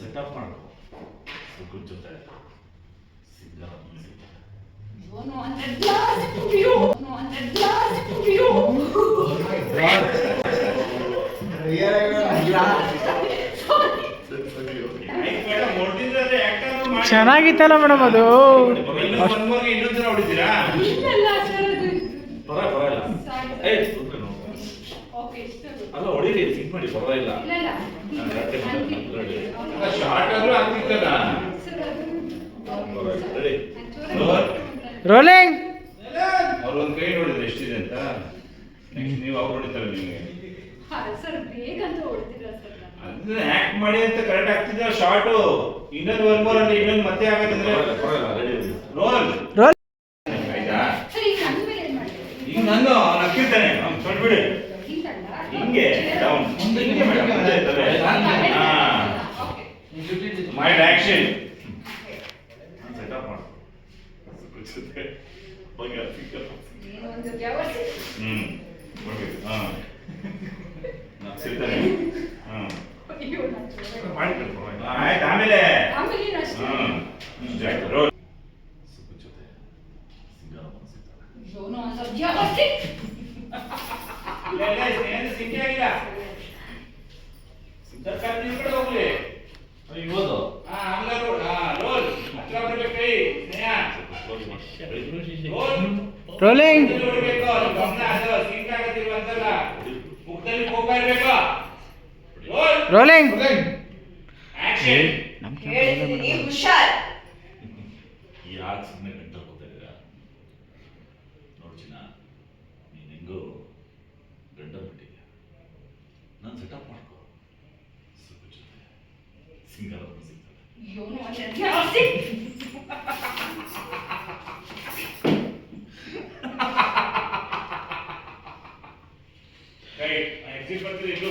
Setup ಮಾಡ್ಕೊ ಸುಖದ ಜೊತೆ ಚೆನ್ನಾಗಿತ್ತಲ್ಲ ಮೇಡಮ್ ಅದು. ಇನ್ನೊಂದು ಹೊಡಿತೀರಾ ಇಲ್ಲಲ್ಲ ಸರ್ ಅದು. ಪರ ಪರವಾಗಿಲ್ಲ. ಅಲ್ಲ ಹೊಡೀರಿ ಸಿಂಕ್ ಮಾಡಿ ಪರವಾಗಿಲ್ಲ ಶಾರ್ಟ್ ಆದ್ರೂ ಆಗ್ತಿತ್ತಲ್ಲ? Sir ready. ರೋಲಿಂಗ್ ಅವ್ರು ಒಂದ್ ಕೈ ನೋಡಿದ್ರೆ ಎಷ್ಟಿದೆ ಅಂತ? ನೆಕ್ಸ್ಟ್ ನೀವು ಅವ್ರು ಹೊಡಿತಾರೆ ನಿಮಗೆ. ಹಾ, ಸರ್ ಬೇಗ ಅಂತ ಹೊಡ್ತೀರಾ ಸರ್? ನಾನು. ಅದನ್ನ ಆಕ್ಟ್ ಮಾಡಿ ಅಂತ ಕರೆಕ್ಟ್ ಆಗ್ತಿದ್ರೆ ಶಾರ್ಟು ಇನ್ನೊಂದು ಒನ್ ಅಂದ್ರೆ ಇನ್ನೊಂದು ಮತ್ತೆ ಆಗತ್ತಂದ್ರೆ ರೋಲ್ ರೋಲ್ ಆಯ್ತಾ? ಈಗ ನನ್ನ ಮೇಲೆ ಸ್ವಲ್ಪ ಮಾಡ್ತೀರಿ? ನಾನು ಅವ್ನು ಹಾಕಿರ್ತಾನೆ ಅವ್ನು ಬಿಡಿ ಹಿಂಗೆ ಡೌನ್ ಹಿಂಗೆ ಮೇಡಮ್ ಮುಂದೆ ತಲೆ ಹಾ. ಓಕೆ ಮೈಂಡ್ ಆಕ್ಷನ್ ಸೆಟಪ್ ಮಾಡು ವ್ಯವಸ್ಥೆ ಹ್ಮ್. ಓಕೆ. ಹಾ. ನಾನು ಆಯ್ತು ಆಮೇಲೆ. ಜೊತೆ ಸಿಗ್ತಾರೆ ರೋಲಿಂಗ್ ರೋಲಿಂಗ್ ಆಕ್ಷನ್ ಹೇಳ್ತೀನಿ ಹುಷಾರ್. ಯಾಕೆ ಸುಮ್ಮನೆ ನಾನು ಸೆಟಪ್ ಮಾಡ್ಕೋ ಸುಖ ಜೊತೆ ಸಿಂಗಲ್ ಅವ್ರು ಸಿಗ್ತಾರೆ ಎಕ್ಸಿಟ್ ಬರ್ತೀರಿ ಇದು